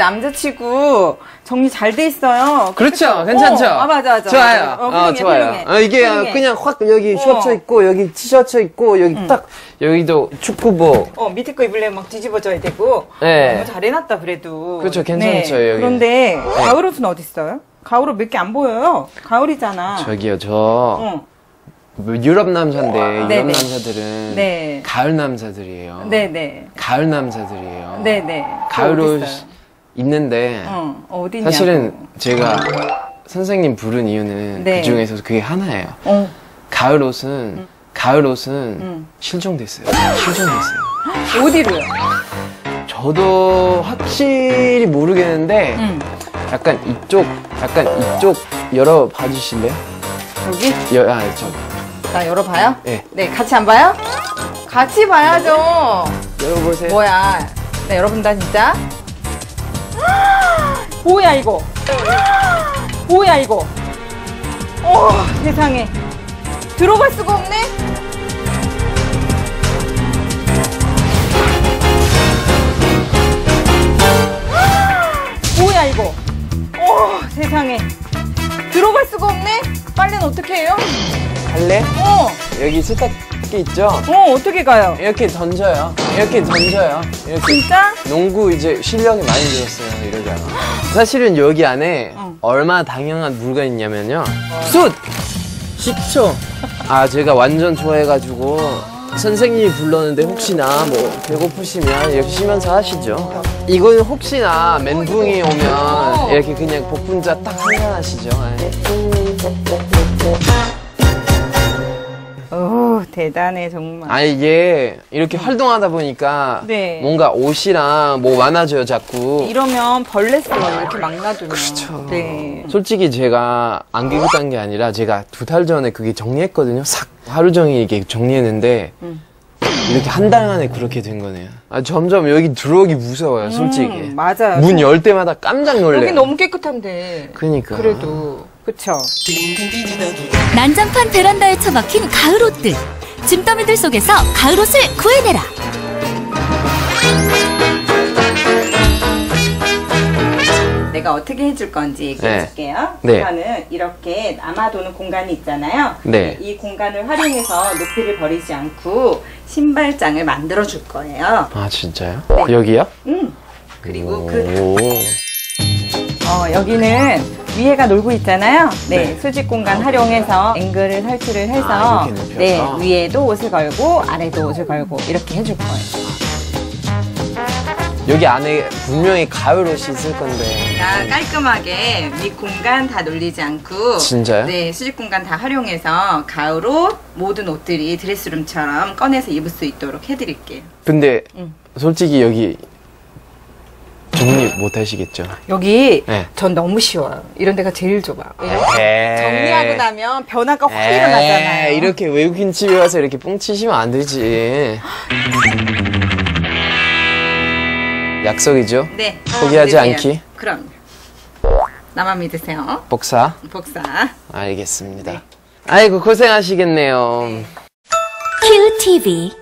남자치고 정리 잘 돼 있어요. 그렇죠. 그쵸? 괜찮죠? 어, 아, 맞아, 맞아. 좋아요. 맞아. 어, 어, 훌륭해, 좋아요. 훌륭해. 어, 이게 훌륭해. 그냥 확 여기 어. 셔츠 있고, 여기 티셔츠 있고, 여기 딱, 여기도 축구복. 어, 밑에 거 입으려면 막 뒤집어져야 되고. 네. 너무 잘 해놨다, 그래도. 네. 그렇죠, 괜찮죠, 여기. 그런데, 가을 옷은 어딨어요? 가을 옷 몇 개 안 보여요. 가을이잖아. 저기요, 저, 어. 뭐 유럽 남자인데, 유럽 네네. 남자들은 네. 가을 남자들이에요. 네네. 가을 남자들이에요. 네네. 가을 옷? 있는데, 어. 사실은 제가 선생님 부른 이유는 네. 그 중에서 그게 하나예요. 어. 가을 옷은, 가을 옷은 음. 실종됐어요. 실종됐어요. 어디로요? 저도 확실히 모르겠는데, 응. 약간 이쪽, 약간 이쪽 열어 봐주실래요? 여기? 여, 아, 저, 나 열어봐요? 네. 네, 같이 안 봐요? 같이 봐야죠. 열어보세요. 뭐야? 나 열어본다, 진짜. 뭐야, 이거? 뭐야, 이거? 어, 세상에. 들어갈 수가 없네? 뭐야, 이거? 어, 세상에. 들어갈 수가 없네? 빨래는 어떻게 해요? 갈래? 어, 여기 세탁기 있죠? 어, 어떻게 가요? 이렇게 던져요. 이렇게 던져요. 이렇게. 진짜? 농구 이제 실력이 많이 늘었어요, 이러다가. 사실은 여기 안에 어. 얼마나 당연한 물건이 있냐면요. 숯! 식초. 아, 제가 완전 좋아해가지고 선생님이 불렀는데 혹시나 뭐 배고프시면 이렇게 쉬면서 하시죠. 이거는 혹시나 멘붕이 오면 이렇게 그냥 복분자 딱 한잔 하시죠. 예. 오, 대단해, 정말. 아 이게 이렇게 활동하다 보니까 네. 뭔가 옷이랑 뭐 많아져요 자꾸. 이러면 벌레 써요, 이렇게 막 놔두면. 그렇죠. 네. 솔직히 제가 안 깨끗한 게 아니라 제가 두 달 전에 그게 정리했거든요. 싹 하루 종일 이렇게 정리했는데 음. 이렇게 한 달 만에 그렇게 된 거네요. 아 점점 여기 들어오기 무서워요, 솔직히. 음, 맞아요. 문 열 때마다 깜짝 놀래요. 여기 너무 깨끗한데. 그러니까. 그래도. 그쵸? 난장판 베란다에 처박힌 가을 옷들. 짐더미들 속에서 가을 옷을 구해내라. 내가 어떻게 해줄 건지 얘기해 네. 줄게요. 네. 우선은 이렇게 남아도는 공간이 있잖아요. 네. 이 공간을 활용해서 높이를 버리지 않고 신발장을 만들어 줄 거예요. 아 진짜요? 네. 여기요? 음. 그리고 그 오. 어, 여기는 위에가 놀고 있잖아요. 네, 네. 수직 공간 활용해서 앵글을 설치를 해서 아, 이렇게 눕혀서? 네, 위에도 옷을 걸고 아래도 옷을 걸고 이렇게 해줄 거예요. 여기 안에 분명히 가을 옷이 있을 건데. 자, 깔끔하게 윗 공간 다 놀리지 않고 진짜요? 네, 수직 공간 다 활용해서 가을 옷 모든 옷들이 드레스룸처럼 꺼내서 입을 수 있도록 해드릴게요. 근데 음. 솔직히 여기 정리 못 하시겠죠? 여기 네. 전 너무 쉬워요. 이런 데가 제일 좁아. 이렇게 에이. 정리하고 나면 변화가 확 에이, 일어나잖아요. 이렇게 외국인 집에 와서 이렇게 뻥치시면 안 되지. 약속이죠? 네. 포기하지 믿으세요. 않기? 그럼. 나만 믿으세요. 복사. 복사. 알겠습니다. 아이고, 고생하시겠네요. QTV